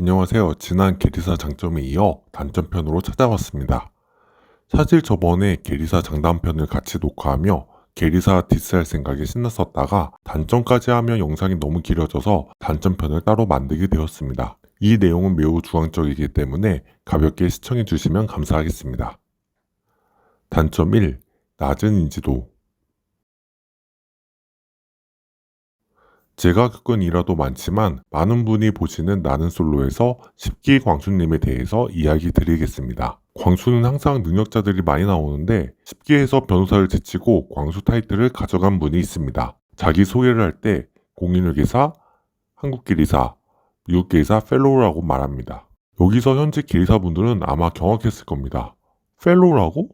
안녕하세요. 지난 게리사 장점에 이어 단점편으로 찾아왔습니다. 사실 저번에 게리사 장단편을 같이 녹화하며 게리사 디스할 생각에 신났었다가 단점까지 하면 영상이 너무 길어져서 단점편을 따로 만들게 되었습니다. 이 내용은 매우 주황적이기 때문에 가볍게 시청해 주시면 감사하겠습니다. 단점 1. 낮은 인지도 제가 겪은 일화도 많지만 많은 분이 보시는 나는 솔로에서 10기 광수님에 대해서 이야기 드리겠습니다. 광수는 항상 능력자들이 많이 나오는데 10기에서 변호사를 제치고 광수 타이틀을 가져간 분이 있습니다. 자기 소개를 할 때 공인회계사, 한국기리사, 미국기리사 펠로우라고 말합니다. 여기서 현재 기리사분들은 아마 경악했을 겁니다. 펠로우라고?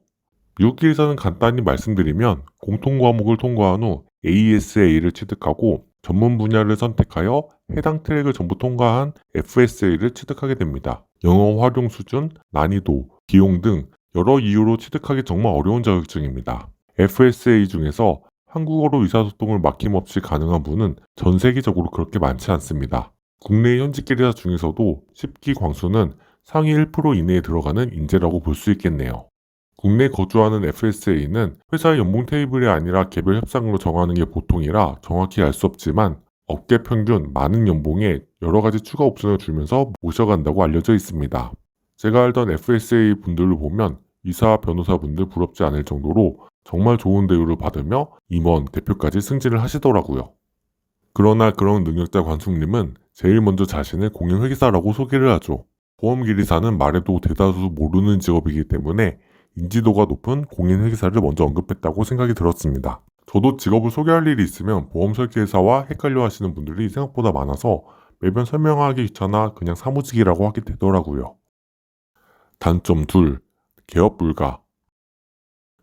미국기리사는 간단히 말씀드리면 공통 과목을 통과한 후 ASA를 취득하고 전문 분야를 선택하여 해당 트랙을 전부 통과한 FSA를 취득하게 됩니다. 영어 활용 수준, 난이도, 비용 등 여러 이유로 취득하기 정말 어려운 자격증입니다. FSA 중에서 한국어로 의사소통을 막힘없이 가능한 분은 전 세계적으로 그렇게 많지 않습니다. 국내 현직 기리사 중에서도 10기 광수는 상위 1% 이내에 들어가는 인재라고 볼 수 있겠네요. 국내 거주하는 FSA는 회사의 연봉 테이블이 아니라 개별 협상으로 정하는 게 보통이라 정확히 알 수 없지만 업계 평균 많은 연봉에 여러 가지 추가 옵션을 주면서 모셔간다고 알려져 있습니다. 제가 알던 FSA 분들을 보면 이사, 변호사 분들 부럽지 않을 정도로 정말 좋은 대우를 받으며 임원, 대표까지 승진을 하시더라고요. 그러나 그런 능력자 관숙님은 제일 먼저 자신을 공인회계사라고 소개를 하죠. 보험기리사는 말해도 대다수 모르는 직업이기 때문에 인지도가 높은 공인회계사를 먼저 언급했다고 생각이 들었습니다. 저도 직업을 소개할 일이 있으면 보험 설계사와 헷갈려 하시는 분들이 생각보다 많아서 매번 설명하기 귀찮아 그냥 사무직이라고 하게 되더라고요. 단점 둘, 개업 불가.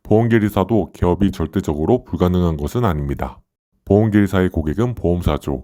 보험계리사도 개업이 절대적으로 불가능한 것은 아닙니다. 보험계리사의 고객은 보험사죠.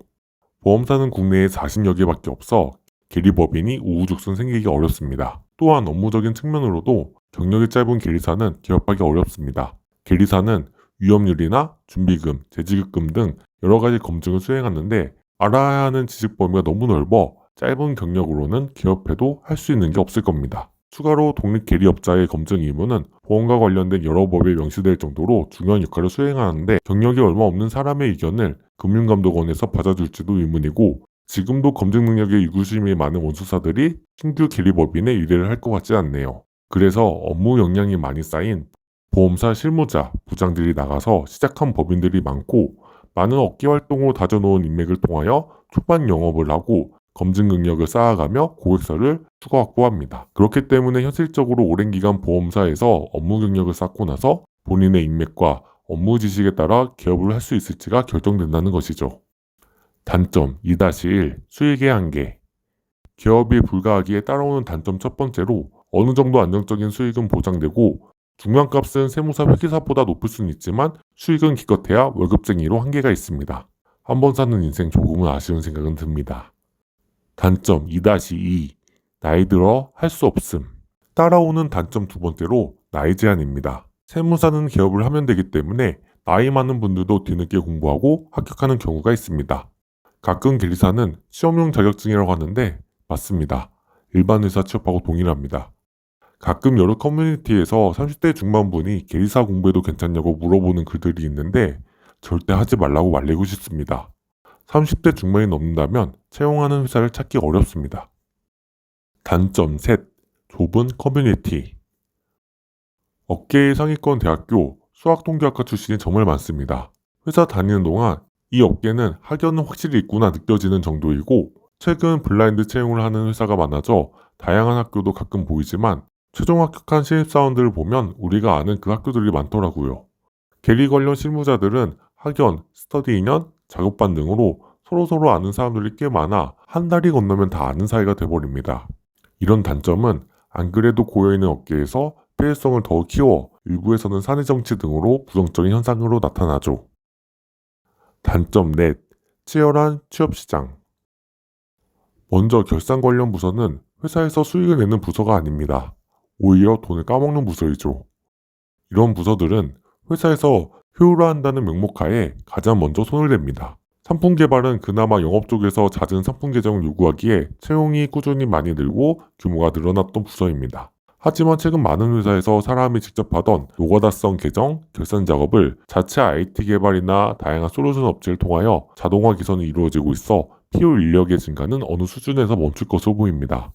보험사는 국내에 40여 개밖에 없어 계리법인이 우후죽순 생기기 어렵습니다. 또한 업무적인 측면으로도 경력이 짧은 계리사는 개업하기 어렵습니다. 계리사는 위험률이나 준비금, 재지급금 등 여러 가지 검증을 수행하는데 알아야 하는 지식 범위가 너무 넓어 짧은 경력으로는 개업해도 할 수 있는 게 없을 겁니다. 추가로 독립 계리업자의 검증 의무는 보험과 관련된 여러 법에 명시될 정도로 중요한 역할을 수행하는데 경력이 얼마 없는 사람의 의견을 금융감독원에서 받아줄지도 의문이고 지금도 검증 능력에 유구심이 많은 원수사들이 신규 계리법인에 의뢰를 할 것 같지 않네요. 그래서 업무 역량이 많이 쌓인 보험사 실무자, 부장들이 나가서 시작한 법인들이 많고 많은 업계 활동으로 다져놓은 인맥을 통하여 초반 영업을 하고 검증 능력을 쌓아가며 고객사를 추가 확보합니다. 그렇기 때문에 현실적으로 오랜 기간 보험사에서 업무 경력을 쌓고 나서 본인의 인맥과 업무 지식에 따라 개업을 할 수 있을지가 결정된다는 것이죠. 단점 2-1 수익의 한계 개업이 불가하기에 따라오는 단점 첫 번째로 어느 정도 안정적인 수익은 보장되고 중간값은 세무사 회계사보다 높을 수는 있지만 수익은 기껏해야 월급쟁이로 한계가 있습니다. 한 번 사는 인생 조금은 아쉬운 생각은 듭니다. 단점 2-2 나이 들어 할 수 없음 따라오는 단점 두 번째로 나이 제한입니다. 세무사는 개업을 하면 되기 때문에 나이 많은 분들도 뒤늦게 공부하고 합격하는 경우가 있습니다. 가끔 계리사는 시험용 자격증이라고 하는데 맞습니다. 일반 회사 취업하고 동일합니다. 가끔 여러 커뮤니티에서 30대 중반분이 계리사 공부해도 괜찮냐고 물어보는 글들이 있는데 절대 하지 말라고 말리고 싶습니다. 30대 중반이 넘는다면 채용하는 회사를 찾기 어렵습니다. 단점 셋 좁은 커뮤니티 업계의 상위권 대학교 수학통계학과 출신이 정말 많습니다. 회사 다니는 동안 이 업계는 학연은 확실히 있구나 느껴지는 정도이고 최근 블라인드 채용을 하는 회사가 많아져 다양한 학교도 가끔 보이지만 최종 합격한 신입사원들을 보면 우리가 아는 그 학교들이 많더라고요. 계리 관련 실무자들은 학연, 스터디 2년, 작업반 등으로 서로서로 아는 사람들이 꽤 많아 한 달이 건너면 다 아는 사이가 돼버립니다. 이런 단점은 안 그래도 고여있는 업계에서 폐해성을 더 키워 일부에서는 사내 정치 등으로 부정적인 현상으로 나타나죠. 단점 넷, 치열한 취업시장. 먼저 결산 관련 부서는 회사에서 수익을 내는 부서가 아닙니다. 오히려 돈을 까먹는 부서이죠. 이런 부서들은 회사에서 효율화한다는 명목하에 가장 먼저 손을 댑니다. 상품 개발은 그나마 영업 쪽에서 잦은 상품 개정을 요구하기에 채용이 꾸준히 많이 늘고 규모가 늘어났던 부서입니다. 하지만 최근 많은 회사에서 사람이 직접 하던 노가다성 개정, 결산 작업을 자체 IT 개발이나 다양한 솔루션 업체를 통하여 자동화 개선이 이루어지고 있어 필요 인력의 증가는 어느 수준에서 멈출 것으로 보입니다.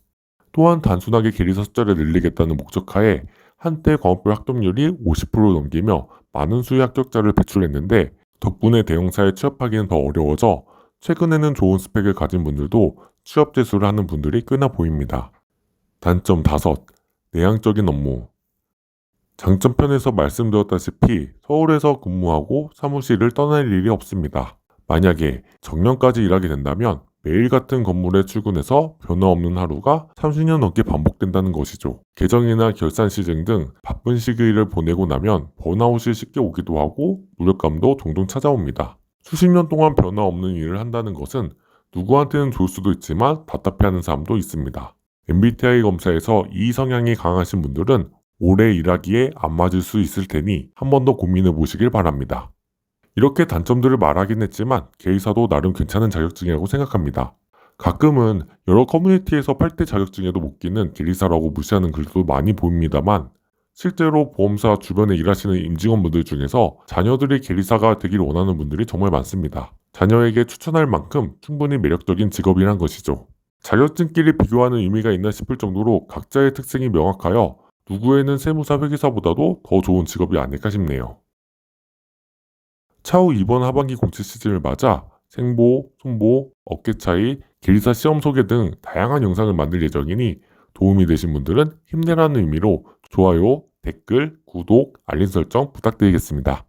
또한 단순하게 계리사 숫자를 늘리겠다는 목적하에 한때 광업별 합격률이 50%를 넘기며 많은 수의 합격자를 배출했는데 덕분에 대형사에 취업하기는 더 어려워져 최근에는 좋은 스펙을 가진 분들도 취업 재수를 하는 분들이 꽤나 보입니다. 단점 5. 내향적인 업무. 장점편에서 말씀드렸다시피 서울에서 근무하고 사무실을 떠날 일이 없습니다. 만약에 정년까지 일하게 된다면 매일 같은 건물에 출근해서 변화 없는 하루가 30년 넘게 반복된다는 것이죠. 개정이나 결산 시즌 등 바쁜 시기를 보내고 나면 번아웃이 쉽게 오기도 하고 무력감도 종종 찾아옵니다. 수십 년 동안 변화 없는 일을 한다는 것은 누구한테는 좋을 수도 있지만 답답해하는 사람도 있습니다. MBTI 검사에서 이 성향이 강하신 분들은 오래 일하기에 안 맞을 수 있을 테니 한 번 더 고민해 보시길 바랍니다. 이렇게 단점들을 말하긴 했지만 개의사도 나름 괜찮은 자격증이라고 생각합니다. 가끔은 여러 커뮤니티에서 8대 자격증에도 못 끼는 계리사라고 무시하는 글도 많이 보입니다만 실제로 보험사 주변에 일하시는 임직원분들 중에서 자녀들이 계리사가 되길 원하는 분들이 정말 많습니다. 자녀에게 추천할 만큼 충분히 매력적인 직업이란 것이죠. 자격증끼리 비교하는 의미가 있나 싶을 정도로 각자의 특징이 명확하여 누구에는 세무사 회계사보다도 더 좋은 직업이 아닐까 싶네요. 차후 이번 하반기 공채 시즌을 맞아 생보, 손보, 어깨 차이, 계리사 시험 소개 등 다양한 영상을 만들 예정이니 도움이 되신 분들은 힘내라는 의미로 좋아요, 댓글, 구독, 알림 설정 부탁드리겠습니다.